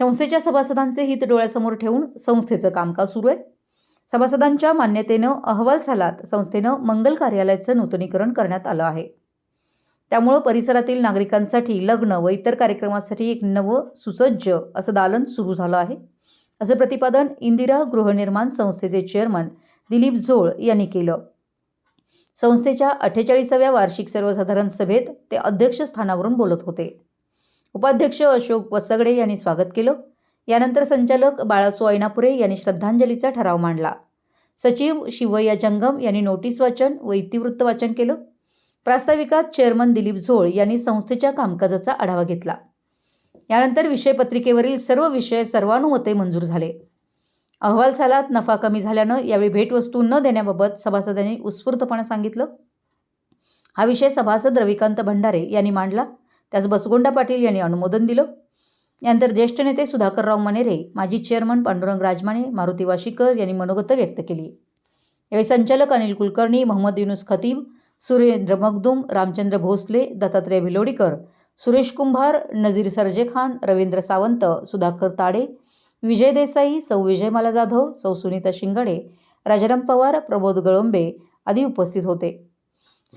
संस्थेच्या सभासदांचे हित डोळ्यासमोर ठेवून संस्थेचं कामकाज सुरू आहे. सभासदांच्या मान्यतेनं अहवाल सालात संस्थेनं मंगल कार्यालयाचं नूतनीकरण करण्यात आलं आहे. त्यामुळं परिसरातील नागरिकांसाठी लग्न व इतर कार्यक्रमासाठी एक नवं सुसज्ज असं दालन सुरू झालं आहे. असं प्रतिपादन इंदिरा गृहनिर्माण संस्थेचे चेअरमन दिलीप झोळ यांनी केलं. संस्थेच्या अठ्ठेचाळीसाव्या वार्षिक सर्वसाधारण सभेत ते अध्यक्षस्थानावरून बोलत होते. उपाध्यक्ष अशोक वसगडे यांनी स्वागत केलं. यानंतर संचालक बाळासो ऐनापुरे यांनी श्रद्धांजलीचा ठराव मांडला. सचिव शिवय्या जंगम यांनी नोटीस वाचन व इतिवृत्त वाचन केलं. प्रास्ताविकात चेअरमन दिलीप झोळ यांनी संस्थेच्या कामकाजाचा आढावा घेतला. यानंतर विषयपत्रिकेवरील सर्व विषय सर्वानुमते मंजूर झाले. अहवाल सालात नफा कमी झाल्यानं यावेळी भेटवस्तू न देण्याबाबत सभासदांनी उत्स्फूर्तपणे सांगितलं. हा विषय सभासद रविकांत भंडारे यांनी मांडला. त्यास बसगोंडा पाटील यांनी अनुमोदन दिलं. यानंतर ज्येष्ठ नेते सुधाकरराव मनेरे माजी चेअरमन पांडुरंग राजमाने मारुती वाशीकर यांनी मनोगत व्यक्त केली. यावेळी संचालक अनिल कुलकर्णी मोहम्मद युनुस खतीब सुरेंद्र मगदुम रामचंद्र भोसले दत्तात्रय भिलोडीकर सुरेश कुंभार नजीर सरजे खान रवींद्र सावंत सुधाकर ताडे विजय देसाई सौ विजयमाला जाधव सौ सुनीता शिंगाडे राजाराम पवार प्रबोध गळंबे आदी उपस्थित होते.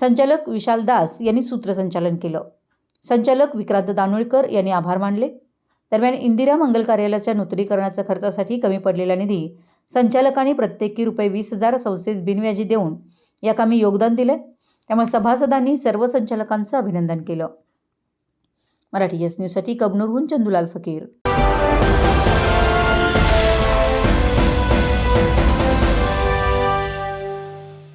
संचालक विशाल दास यांनी सूत्रसंचालन केलं. संचालक विक्रांत दानोळकर यांनी आभार मानले. दरम्यान इंदिरा मंगल कार्यालयाच्या नूतनीकरणाच्या खर्चासाठी कमी पडलेला निधी संचालकांनी प्रत्येकी रुपये वीस हजार संस्थेस बिनव्याजी देऊन या कामी योगदान दिले. त्यामुळे सभासदांनी सर्व संचालकांचं अभिनंदन केलं. मराठी एस न्यूजसाठी कबनूरहून चंदुलाल फकीर.